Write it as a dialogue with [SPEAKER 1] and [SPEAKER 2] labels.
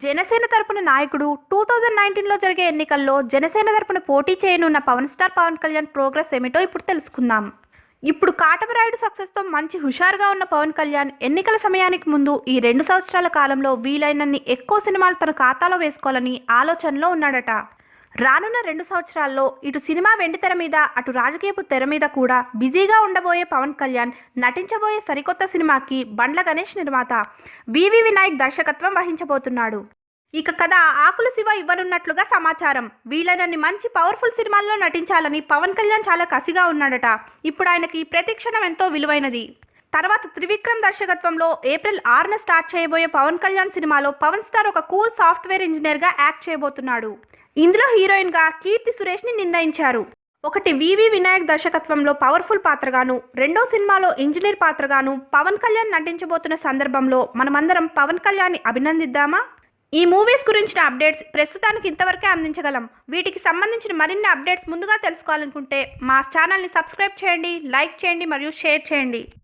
[SPEAKER 1] జనసేన తరపున నాయకుడు two thousand నైన్టీన్లో జరిగే ఎన్నికల్లో జనసేన తరపున పోటీ చేయనున్న పవన్ స్టార్ పవన్ కళ్యాణ్ ప్రోగ్రెస్ ఏమిటో ఇప్పుడు తెలుసుకుందాం. ఇప్పుడు కాటమరాయుడు సక్సెస్తో మంచి హుషారుగా ఉన్న పవన్ కళ్యాణ్ ఎన్నికల సమయానికి ముందు ఈ రెండు సంవత్సరాల కాలంలో వీలైనన్ని ఎక్కువ సినిమాలు తన ఖాతాలో వేసుకోవాలని ఆలోచనలో ఉన్నాడట. రానున్న రెండు సంవత్సరాల్లో ఇటు సినిమా వెండితెర మీద అటు రాజకీయపు తెర మీద కూడా బిజీగా ఉండబోయే పవన్ కళ్యాణ్ నటించబోయే సరికొత్త సినిమాకి బండ్ల గణేష్ నిర్మాత వివి వినాయక్ దర్శకత్వం వహించబోతున్నాడు. ఇక కథ ఆకుల శివ ఇవ్వనున్నట్లుగా సమాచారం. వీలైనన్ని మంచి పవర్ఫుల్ సినిమాల్లో నటించాలని పవన్ కళ్యాణ్ చాలా కసిగా ఉన్నాడట. ఇప్పుడు ఆయనకి ప్రతిక్షణం ఎంతో విలువైనది. తర్వాత త్రివిక్రమ్ దర్శకత్వంలో ఏప్రిల్ ఆరున స్టార్ట్ చేయబోయే పవన్ కళ్యాణ్ సినిమాలో పవన్ స్టార్ ఒక కూల్ సాఫ్ట్వేర్ ఇంజనీర్గా యాక్ట్ చేయబోతున్నాడు. ఇందులో హీరోయిన్గా కీర్తి సురేష్ని నిర్ణయించారు. ఒకటి వివి వినాయక్ దర్శకత్వంలో పవర్ఫుల్ పాత్రగాను రెండో సినిమాలో ఇంజనీర్ పాత్రగాను పవన్ కళ్యాణ్ నటించబోతున్న సందర్భంలో మనమందరం పవన్ కళ్యాణ్ని అభినందిద్దామా? ఈ మూవీస్ గురించిన అప్డేట్స్ ప్రస్తుతానికి ఇంతవరకే అందించగలం. వీటికి సంబంధించిన మరిన్ని అప్డేట్స్ ముందుగా తెలుసుకోవాలనుకుంటే మా ఛానల్ని సబ్స్క్రైబ్ చేయండి లైక్ చేయండి మరియు షేర్ చేయండి.